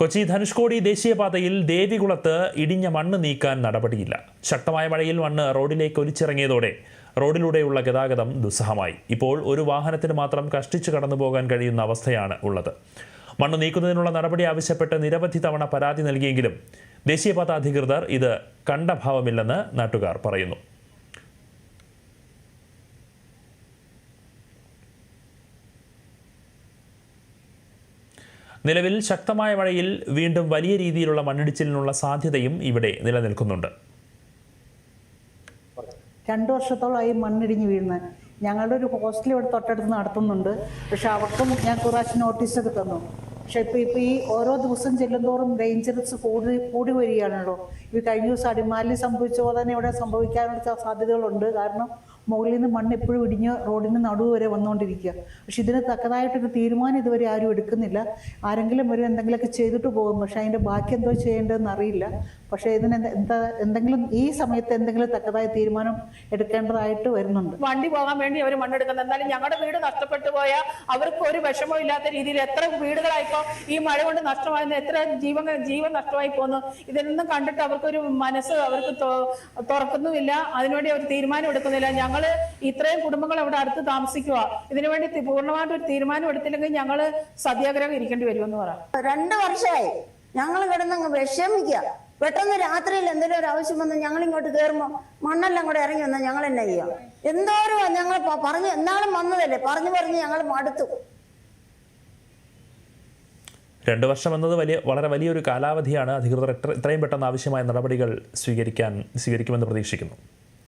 കൊച്ചി ധനുഷ്കോടി ദേശീയപാതയിൽ ദേവികുളത്ത് ഇടിഞ്ഞ മണ്ണ് നീക്കാൻ നടപടിയില്ല. ശക്തമായ മഴയിൽ മണ്ണ് റോഡിലേക്ക് ഒലിച്ചിറങ്ങിയതോടെ റോഡിലൂടെയുള്ള ഗതാഗതം ദുസ്സഹമായി. ഇപ്പോൾ ഒരു വാഹനത്തിന് മാത്രം കഷ്ടിച്ചു കടന്നു പോകാൻ കഴിയുന്ന അവസ്ഥയാണ് ഉള്ളത്. മണ്ണ് നീക്കുന്നതിനുള്ള നടപടി ആവശ്യപ്പെട്ട് നിരവധി തവണ പരാതി നൽകിയെങ്കിലും ദേശീയപാത അധികൃതർ ഇത് കണ്ട ഭാവമില്ലെന്ന് നാട്ടുകാർ പറയുന്നു. നിലവിൽ ശക്തമായ മഴയിൽ വീണ്ടും വലിയ രീതിയിലുള്ള മണ്ണിടിച്ചിലിനുള്ള സാധ്യതയും ഇവിടെ നിലനിൽക്കുന്നുണ്ട്. രണ്ടു വർഷത്തോളമായി മണ്ണിടിഞ്ഞ് വീഴുന്ന ഞങ്ങളുടെ ഒരു ഹോസ്റ്റൽ ഇവിടെ തൊട്ടടുത്ത് നടത്തുന്നുണ്ട്. പക്ഷെ അവർക്കും ഞാൻ കുറച്ച് നോട്ടീസൊക്കെ തന്നു. പക്ഷെ ഇപ്പൊ ഇപ്പൊ ഈ ഓരോ ദിവസം ചെല്ലുന്തോറും ഡേഞ്ചറസ് കൂടി കൂടി വരികയാണല്ലോ. ഈ കഴിഞ്ഞ ദിവസം അടിമാലിൽ സംഭവിച്ച പോലെ തന്നെ ഇവിടെ സംഭവിക്കാനുള്ള സാധ്യതകളുണ്ട്. കാരണം മുകളിൽ നിന്ന് മണ്ണ് എപ്പോഴും ഇടിഞ്ഞ് റോഡിന് നടുവ് വരെ വന്നുകൊണ്ടിരിക്കുക. പക്ഷെ ഇതിന് തക്കതായിട്ടൊരു തീരുമാനം ഇതുവരെ ആരും എടുക്കുന്നില്ല. ആരെങ്കിലും ഒരു എന്തെങ്കിലുമൊക്കെ ചെയ്തിട്ട് പോകും. പക്ഷെ അതിന്റെ ബാക്കി എന്തോ ചെയ്യേണ്ടതെന്ന് അറിയില്ല. പക്ഷെ ഇതിന് എന്ത- എന്താ എന്തെങ്കിലും ഈ സമയത്ത് എന്തെങ്കിലും തക്കതായ തീരുമാനം എടുക്കേണ്ടതായിട്ട് വരുന്നുണ്ട്. വണ്ടി പോകാൻ വേണ്ടി അവർ മണ്ണെടുക്കുന്നത് എന്നാലും ഞങ്ങളുടെ വീട് നഷ്ടപ്പെട്ടു പോയാൽ അവർക്ക് ഒരു വിഷമവും ഇല്ലാത്ത രീതിയിൽ എത്ര വീടുകളായിപ്പോ ഈ മഴ കൊണ്ട് നഷ്ടമായിരുന്നു എത്ര ജീവൻ ജീവൻ നഷ്ടമായി പോകുന്നു ഇതൊന്നും കണ്ടിട്ട് അവർക്കൊരു മനസ്സ് അവർക്ക് തുറക്കുന്നുമില്ല. അതിനുവേണ്ടി അവർ തീരുമാനം എടുക്കുന്നില്ല. ഞങ്ങൾ ഇത്രയും കുടുംബങ്ങൾ അവിടെ അടുത്ത് താമസിക്കുക ഇതിനുവേണ്ടി പൂർണമായിട്ട് ഒരു തീരുമാനം എടുത്തില്ലെങ്കിൽ ഞങ്ങൾ സത്യാഗ്രഹം ഇരിക്കേണ്ടി വരുമെന്ന് പറയാം രണ്ട് വർഷമായി ഞങ്ങൾ കിടന്നങ്ങ് വിഷമിക്കുക പെട്ടെന്ന് രാത്രിയിൽ എന്തെങ്കിലും ഒരു ആവശ്യം വന്ന് ഞങ്ങൾ ഇങ്ങോട്ട് കയറുമ്പോൾ മണ്ണെല്ലാം കൂടെ ഇറങ്ങി വന്നാൽ ഞങ്ങൾ എന്നാ ചെയ്യാം? എന്തോരം ഞങ്ങൾ പറഞ്ഞു എന്നാളും വന്നതല്ലേ? പറഞ്ഞു പറഞ്ഞ് ഞങ്ങൾ മടുത്തു. രണ്ട് വർഷം എന്നത് വലിയ വളരെ വലിയൊരു കാലാവധിയാണ് അധികൃതർ എത്രയും പെട്ടെന്ന് ആവശ്യമായ നടപടികൾ സ്വീകരിക്കാൻ സ്വീകരിക്കുമെന്ന് പ്രതീക്ഷിക്കുന്നു.